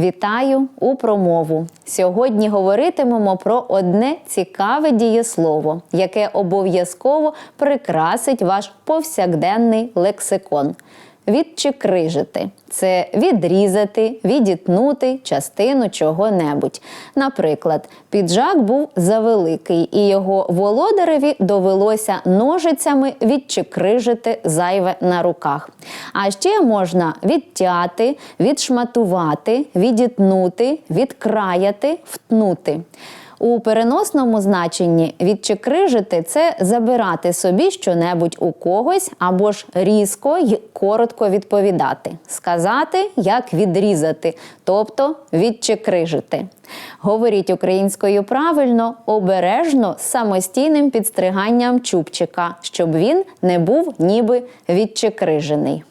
Вітаю у промову. Сьогодні говоритимемо про одне цікаве дієслово, яке обов'язково прикрасить ваш повсякденний лексикон. Відчикрижити це відрізати, відітнути частину чого-небудь. Наприклад, піджак був завеликий, і його володареві довелося ножицями відчикрижити зайве на руках. А ще можна відтяти, відшматувати, відітнути, відкраяти, втнути. У переносному значенні відчикрижити це забирати собі щонебудь у когось або ж різко й коротко відповідати, сказати, як відрізати, тобто відчикрижити. Говоріть українською правильно, обережно самостійним підстриганням чубчика, щоб він не був ніби відчикрижений.